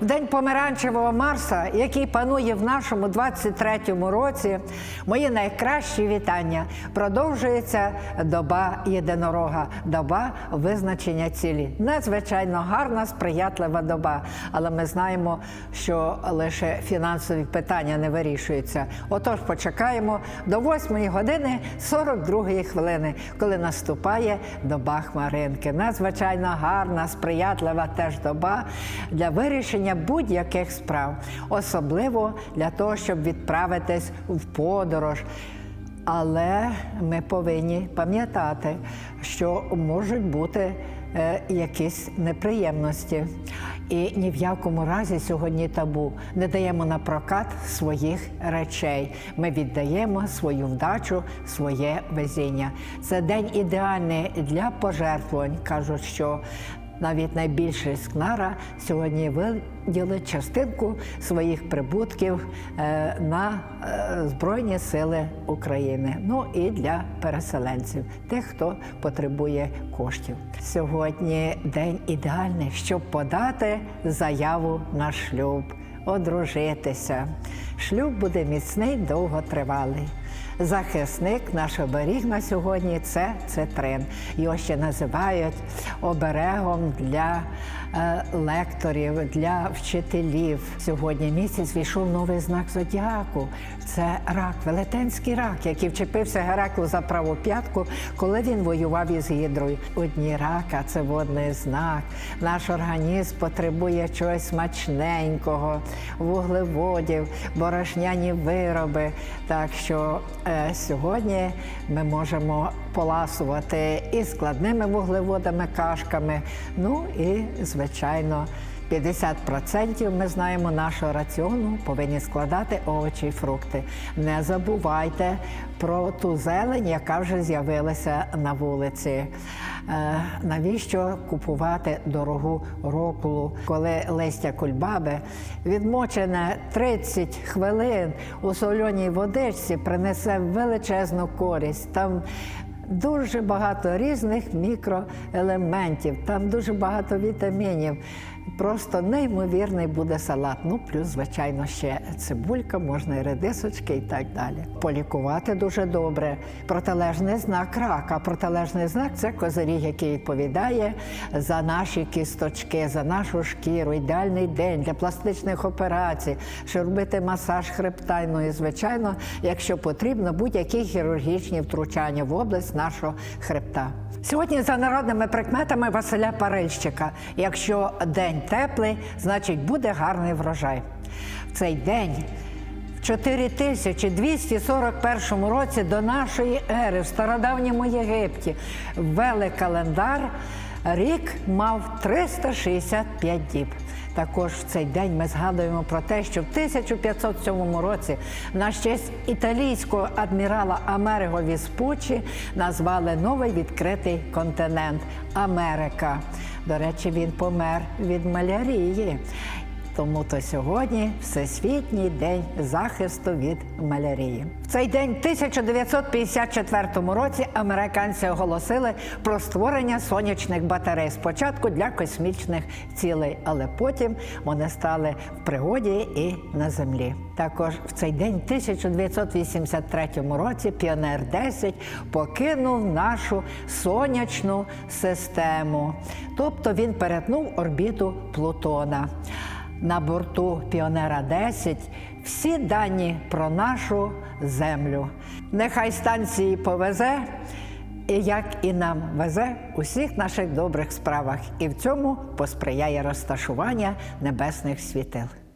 В день помаранчевого Марса, який панує в нашому 23-му році, мої найкращі вітання. Продовжується доба єдинорога, доба визначення цілі. Надзвичайно гарна, сприятлива доба. Але ми знаємо, що лише фінансові питання не вирішуються. Отож, почекаємо до 8 години 42 хвилини, коли наступає доба хмаринки. Надзвичайно гарна, сприятлива теж доба для вирішення будь-яких справ, особливо для того, щоб відправитись в подорож. Але ми повинні пам'ятати, що можуть бути е, якісь неприємності. І ні в якому разі сьогодні табу не даємо на прокат своїх речей. Ми віддаємо свою вдачу, своє везіння. Це день ідеальний для пожертвувань. кажуть, що навіть найбільший скнара сьогодні виділить частинку своїх прибутків е, на е, Збройні Сили України. Ну і для переселенців, тих, хто потребує коштів. Сьогодні день ідеальний, щоб подати заяву на шлюб, одружитися. Шлюб буде міцний, довготривалий. Захисник, наш оберіг на сьогодні це цитрин. Його ще називають оберегом для лекторів, для вчителів. Сьогодні місяць війшов новий знак зодіаку. Це рак, велетенський рак, який вчепився Гераклу за праву п'ятку, коли він воював із гідрою. Одні рака це водний знак. Наш організм потребує чогось смачненького, вуглеводів, борошняні вироби. Так що е, сьогодні ми можемо поласувати і складними вуглеводами, кашками. Ну і звичайно. 50% ми знаємо нашого раціону повинні складати овочі і фрукти. Не забувайте про ту зелень, яка вже з'явилася на вулиці. Е, навіщо купувати дорогу рокулу, коли листя кульбаби відмочене 30 хвилин у соленій водичці принесе величезну користь. Там Дуже багато різних мікроелементів, там дуже багато вітамінів. Просто неймовірний буде салат. Ну, плюс, звичайно, ще цибулька, можна і редисочки і так далі. Полікувати дуже добре. Протилежний знак рака. Протилежний знак це козиріг, який відповідає за наші кісточки, за нашу шкіру. Ідеальний день для пластичних операцій, щоб робити масаж хребта. Ну і звичайно, якщо потрібно, будь-які хірургічні втручання в область нашого хребта. Сьогодні за народними прикметами Василя Парильщика. Якщо день теплий, значить буде гарний врожай. В цей день в 4241 році до нашої ери в стародавньому Єгипті ввели календар. Рік мав 365 діб. Також в цей день ми згадуємо про те, що в 1507 році на честь італійського адмірала Америго Віспучі назвали новий відкритий континент Америка. До речі, він помер від малярії. Тому то сьогодні Всесвітній день захисту від малярії. В цей день, 1954 році, американці оголосили про створення сонячних батарей. Спочатку для космічних цілей, але потім вони стали в пригоді і на землі. Також в цей день, 1983 році, Піонер 10 покинув нашу сонячну систему, тобто він перетнув орбіту Плутона. На борту Піонера 10 всі дані про нашу землю. Нехай станції повезе, як і нам везе у всіх наших добрих справах. І в цьому посприяє розташування небесних світил.